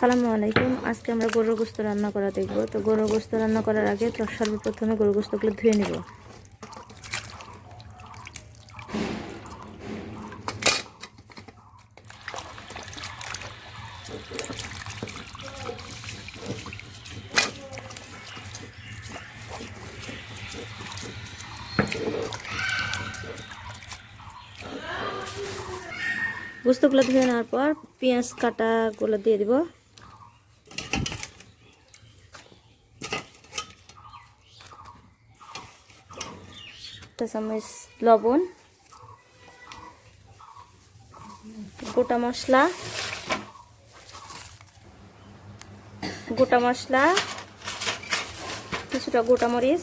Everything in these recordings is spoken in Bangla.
আসসালামু আলাইকুম। আজকে আমরা গরুর গোস্ত রান্না করা দেখব। তো গরুর গোস্ত রান্না করার আগে তো সর্বপ্রথমে গরুর গোস্তগুলো ধুয়ে নিব। গোস্তগুলো ধুয়ে নেওয়ার পর পেঁয়াজ কাটাগুলো দিয়ে দিব। একটা চামচ লবণ, গোটা মশলা গোটা মশলা, কিছুটা গোটা মরিচ,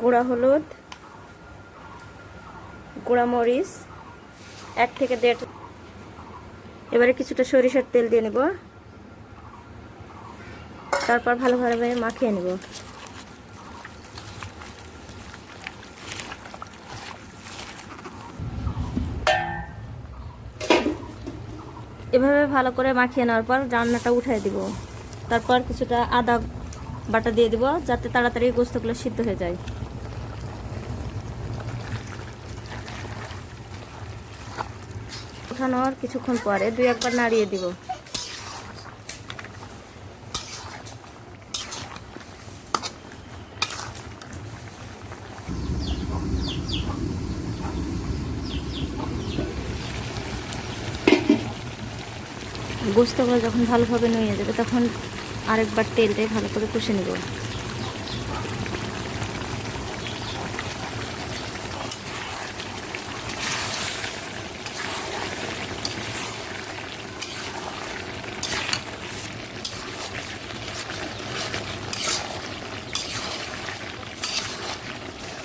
গুঁড়া হলুদ, গুঁড়া মরিচ, এক থেকে দেড় এবারে কিছুটা সরিষার তেল দিয়ে নেব। তারপর ভালোভাবে মাখিয়ে নেব। এভাবে ভালো করে মাখিয়ে নেওয়ার পর রান্নাটা উঠিয়ে দিব। তারপর কিছুটা আদা বাটা দিয়ে দিব যাতে তাড়াতাড়ি গোস্তগুলো সিদ্ধ হয়ে যায়। ওঠানোর কিছুক্ষণ পরে দুই একবার নাড়িয়ে দিব। গোস্তগুলো যখন ভালোভাবে নুয়ে যাবে তখন আরেকবার তেল দিয়ে ভালো করে কষে নেব।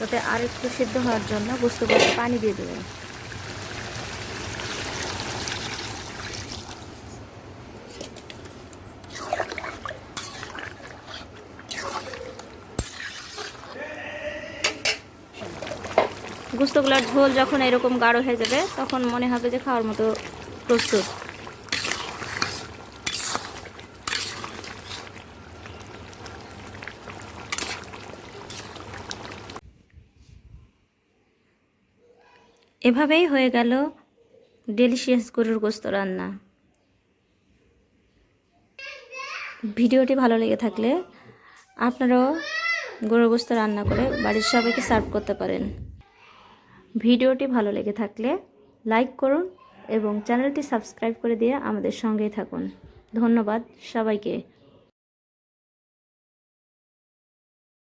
তাতে আর একটু সিদ্ধ হওয়ার জন্য গোস্তগুলো পানি দিয়ে দেবেন। গোস্তগুলোর ঝোল যখন এরকম গাঢ় হয়ে যাবে, তখন মনে হবে যে খাওয়ার মতো প্রস্তুত। এভাবেই হয়ে গেল ডেলিশিয়াস গরুর গোস্ত রান্না। ভিডিওটি ভালো লেগে থাকলে আপনারাও গরুর গোস্ত রান্না করে বাড়ির সবাইকে সার্ভ করতে পারেন। ভিডিওটি ভালো লেগে থাকলে লাইক করুন এবং চ্যানেলটি সাবস্ক্রাইব করে দিয়ে আমাদের সঙ্গেই থাকুন। ধন্যবাদ সবাইকে।